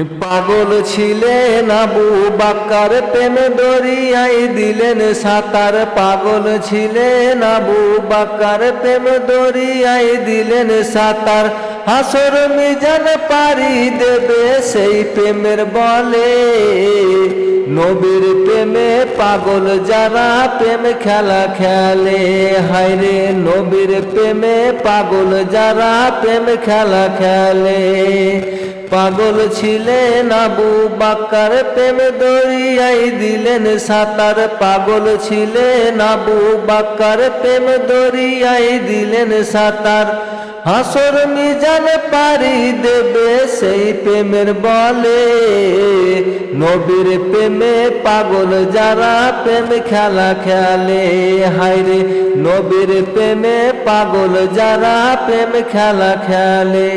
পাগল ছিলেন আবু বাক্কার প্রেম দরিয়াই দিলেন সাঁতার। পাগল ছিলেন আবু বাক্কার প্রেম দরিয়াই দিলেন সাতার। হাসর মিজান পারি দেবে সেই প্রেমের বলে। নবীর প্রেমে পাগল যারা প্রেম খেলা খেলে। হায়রে নবীর প্রেমে পাগল যারা প্রেম খেলা খেলে। পাগল ছিলেন আবু বাক্কার প্রেম দরিয়াই দিলেন সাঁতার। পাগল ছিলেন আবু বাক্কার প্রেম দরিয়াই দিলেন সাতার। হাসর মিজান পারি দেবে সেই প্রেমের বলে। নবীর প্রেমে পাগল যারা প্রেম খেলা খেলে। হায়রে নবীর প্রেমে পাগল যারা প্রেম খেলা খেলে।